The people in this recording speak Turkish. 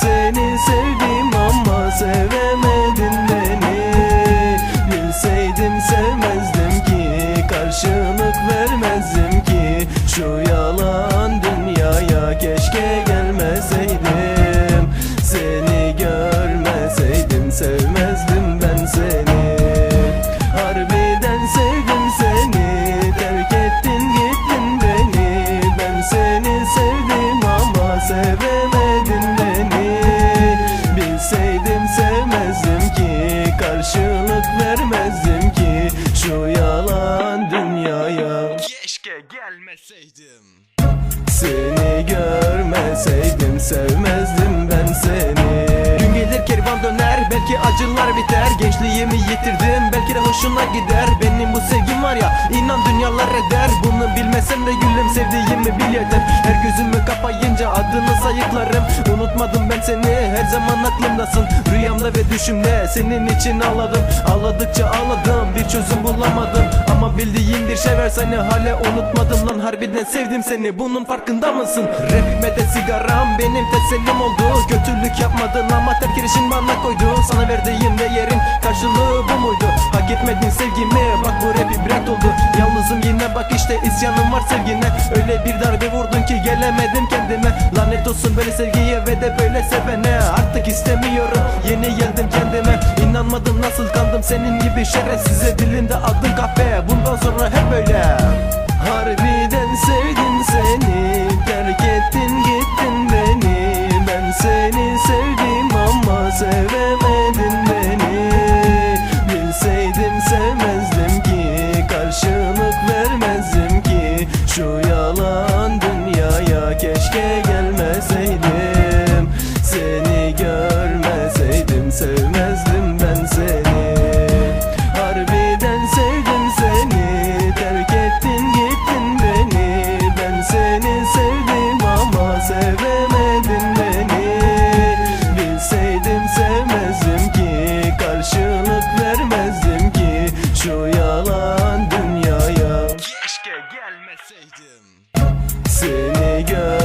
Seni sevdim ama sevemedin beni. Bilseydim sevmezdim ki Karşılık vermezdim ki. Şu görmeseydim Seni görmeseydim sevmezdim ben seni. Gün gelir kervan döner belki acılar biter. Gençliğimi yitirdim belki de hoşuna gider. Benim bu sevgim var ya inan dünyalar eder. Bunu bilmesem de gülüm sevdiğimi bil yeter. Her gözümü kapayınca adını sayıklarım. Unutmadım ben seni her zaman aklımdasın. Rüyamda ve düşümde senin için ağladım. Ağladıkça ağladım bir çözüm bulamadım Ama bildiğin bir şey var seni hala unutmadım Lan harbiden sevdim seni bunun farkında mısın? Rapime de sigaram benim tesellim oldu Kötülük yapmadın ama terk girişin bana koydu Sana verdiğim değerin karşılığı bu muydu? Hak etmedin sevgimi bak bu rap ibret oldu bak işte isyanım var sevgine. Öyle bir darbe vurdun ki gelemedim kendime. Lanet olsun böyle sevgiye ve de böyle sevene. Artık istemiyorum yeni geldim kendime. İnanmadım nasıl kandım senin gibi şerefsize. Dilinde adım kahve bundan sonra hep böyle. Harbiden ettin görmeseydim Seni görmeseydim sevmezdim ben seni. Harbiden sevdim seni terk ettin gittin beni. Ben seni sevdim ama sevemedin beni. Bilseydim sevmezdim ki karşılık vermezdim ki Şu yalan dünyaya. Keşke gelmeseydim. Seni gör